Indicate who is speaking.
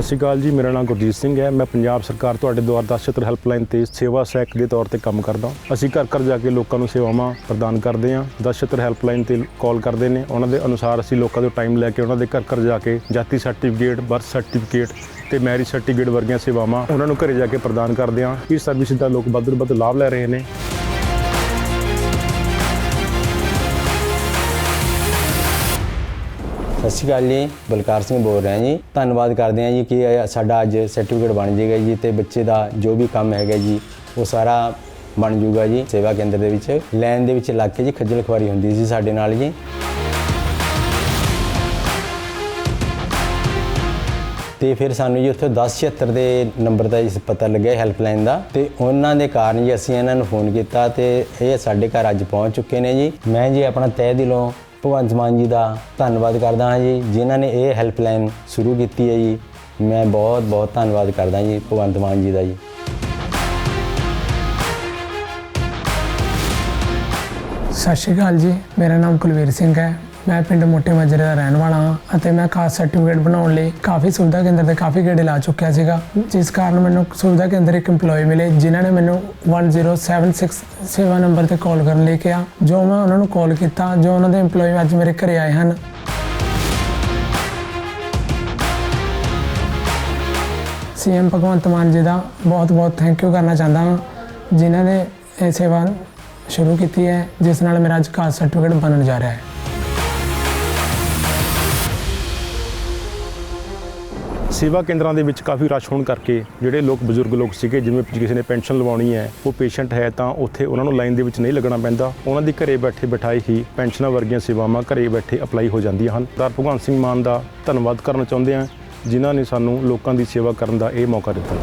Speaker 1: ਸਤਿ ਸ਼੍ਰੀ ਅਕਾਲ ਜੀ, ਮੇਰਾ ਨਾਮ ਗੁਰਜੀਤ ਸਿੰਘ ਹੈ। ਮੈਂ ਪੰਜਾਬ ਸਰਕਾਰ ਤੁਹਾਡੇ ਦੁਆਰ ਦਸ ਛਤਰ ਹੈਲਪਲਾਈਨ ਤੇ ਸੇਵਾ ਸਹਾਇਕ ਦੇ ਤੌਰ ਤੇ ਕੰਮ ਕਰਦਾ ਅਸੀਂ ਘਰ ਘਰ ਜਾ ਕੇ ਲੋਕਾਂ ਨੂੰ ਸੇਵਾਵਾਂ ਪ੍ਰਦਾਨ ਕਰਦੇ ਹਾਂ। ਦਸ ਛਤਰ ਹੈਲਪਲਾਈਨ ਤੇ ਕਾਲ ਕਰਦੇ ਨੇ। ਉਹਨਾਂ ਦੇ ਅਨੁਸਾਰ ਅਸੀਂ ਲੋਕਾਂ ਤੋਂ ਟਾਈਮ ਲੈ ਕੇ ਉਹਨਾਂ ਦੇ ਘਰ ਘਰ ਜਾ ਕੇ ਜਾਤੀ ਸਰਟੀਫਿਕੇਟ ਬਰਥ ਸਰਟੀਫਿਕੇਟ ਤੇ ਮੈਰਿਜ ਸਰਟੀਫਿਕੇਟ ਵਰਗੀਆਂ ਸੇਵਾਵਾਂ ਉਹਨਾਂ ਨੂੰ ਘਰੇ ਜਾ ਕੇ ਪ੍ਰਦਾਨ ਕਰਦੇ ਹਾਂ। ਇਸ ਸਰਵਿਸ ਦਾ ਲੋਕ ਵੱਧ ਤੋਂ ਵੱਧ ਲਾਭ ਲੈ ਰਹੇ ਨੇ।
Speaker 2: ਸਤਿ ਸ਼੍ਰੀ ਅਕਾਲ ਜੀ, ਬਲਕਾਰ ਸਿੰਘ ਬੋਲ ਰਿਹਾ ਜੀ। ਧੰਨਵਾਦ ਕਰਦੇ ਹਾਂ ਜੀ ਕਿ ਸਾਡਾ ਅੱਜ ਸਰਟੀਫਿਕੇਟ ਬਣ ਜਾਏਗਾ ਜੀ ਤੇ ਬੱਚੇ ਦਾ ਜੋ ਵੀ ਕੰਮ ਹੈਗਾ ਜੀ, ਉਹ ਸਾਰਾ ਬਣ ਜੂਗਾ ਜੀ ਸੇਵਾ ਕੇਂਦਰ ਦੇ ਵਿੱਚ। ਲਾਈਨ ਦੇ ਵਿੱਚ ਲੱਗ ਕੇ ਜੀ ਖੱਜਲ ਖੁਆਰੀ ਹੁੰਦੀ ਸੀ ਸਾਡੇ ਨਾਲ ਜੀ। ਤੇ ਫਿਰ ਸਾਨੂੰ ਜੀ ਉੱਥੇ 1076 ਦੇ ਨੰਬਰ ਦਾ ਜੀ ਪਤਾ ਲੱਗਿਆ ਹੈਲਪਲਾਈਨ ਦਾ। ਤੇ ਉਹਨਾਂ ਦੇ ਕਾਰਨ ਜੀ ਅਸੀਂ ਇਹਨਾਂ ਨੂੰ ਫੋਨ ਕੀਤਾ ਤੇ ਇਹ ਸਾਡੇ ਘਰ ਅੱਜ ਪਹੁੰਚ ਚੁੱਕੇ ਨੇ ਜੀ। ਮੈਂ ਜੀ ਆਪਣਾ ਤਹਿ ਦਿਲੋਂ ਭਗਵੰਤ ਮਾਨ ਜੀ ਦਾ ਧੰਨਵਾਦ ਕਰਦਾ ਹਾਂ ਜੀ, ਜਿਨ੍ਹਾਂ ਨੇ ਇਹ ਹੈਲਪਲਾਈਨ ਸ਼ੁਰੂ ਕੀਤੀ ਹੈ ਜੀ। ਮੈਂ ਬਹੁਤ ਬਹੁਤ ਧੰਨਵਾਦ ਕਰਦਾ ਜੀ ਭਗਵੰਤ ਮਾਨ ਜੀ ਦਾ ਜੀ।
Speaker 3: ਸਤਿ ਸ਼੍ਰੀ ਅਕਾਲ ਜੀ, ਮੇਰਾ ਨਾਮ ਕੁਲਵੀਰ ਸਿੰਘ ਹੈ। ਮੈਂ ਪਿੰਡ ਮੋਟੇ ਮਾਜਰੇ ਦਾ ਰਹਿਣ ਵਾਲਾ ਹਾਂ ਅਤੇ ਮੈਂ ਖਾਸ ਸਰਟੀਫਿਕੇਟ ਬਣਾਉਣ ਲਈ ਕਾਫੀ ਸੁਵਿਧਾ ਕੇਂਦਰ ਤੇ ਕਾਫੀ ਗੇੜੇ ਲਾ ਚੁੱਕਿਆ ਸੀਗਾ, ਜਿਸ ਕਾਰਨ ਮੈਨੂੰ ਸੁਵਿਧਾ ਕੇਂਦਰ ਇੱਕ EMPLOYE ਮਿਲੇ, ਜਿਨ੍ਹਾਂ ਨੇ ਮੈਨੂੰ 1076 ਸੇਵਾ ਨੰਬਰ ਤੇ ਕਾਲ ਕਰਨ ਲਈ ਕਿਹਾ, ਜੋ ਮੈਂ ਉਹਨਾਂ ਨੂੰ ਕਾਲ ਕੀਤਾ, ਜੋ ਉਹਨਾਂ ਦੇ EMPLOYE ਅੱਜ ਮੇਰੇ ਘਰੇ ਆਏ ਹਨ। ਸੀਐਮ ਭਗਵੰਤ ਮਾਨ ਜੀ ਦਾ ਬਹੁਤ ਬਹੁਤ ਥੈਂਕ ਯੂ ਕਰਨਾ ਚਾਹੁੰਦਾ ਹਾਂ, ਜਿਨ੍ਹਾਂ ਨੇ ਇਹ ਸੇਵਾ ਸ਼ੁਰੂ ਕੀਤੀ ਹੈ, ਜਿਸ ਨਾਲ ਮੇਰਾ ਅੱਜ ਕਾਸਟ ਸਰਟੀਫਿਕੇਟ ਬਣਨ ਜਾ ਰਿਹਾ ਹੈ।
Speaker 1: ਸੇਵਾ ਕੇਂਦਰਾਂ ਦੇ ਵਿੱਚ ਕਾਫੀ ਰਸ਼ ਹੋਣ ਕਰਕੇ ਜਿਹੜੇ ਲੋਕ ਬਜ਼ੁਰਗ ਲੋਕ ਸੀਗੇ, ਜਿਵੇਂ ਕਿਸੇ ਨੇ ਪੈਨਸ਼ਨ ਲਵਾਉਣੀ ਹੈ, ਉਹ ਪੇਸ਼ੈਂਟ ਹੈ ਤਾਂ ਉੱਥੇ ਉਹਨਾਂ ਨੂੰ ਲਾਈਨ ਦੇ ਵਿੱਚ ਨਹੀਂ ਲੱਗਣਾ ਪੈਂਦਾ। ਉਹਨਾਂ ਦੀ ਘਰੇ ਬੈਠੇ ਬਿਠਾਈ ਹੀ ਪੈਨਸ਼ਨਾਂ ਵਰਗੀਆਂ ਸੇਵਾਵਾਂ ਘਰੇ ਬੈਠੇ ਅਪਲਾਈ ਹੋ ਜਾਂਦੀਆਂ ਹਨ। ਦਰ ਭਗਵੰਤ ਸਿੰਘ ਮਾਨ ਦਾ ਧੰਨਵਾਦ ਕਰਨਾ ਚਾਹੁੰਦੇ ਹਾਂ, ਜਿਨ੍ਹਾਂ ਨੇ ਸਾਨੂੰ ਲੋਕਾਂ ਦੀ ਸੇਵਾ ਕਰਨ ਦਾ ਇਹ ਮੌਕਾ ਦਿੱਤਾ।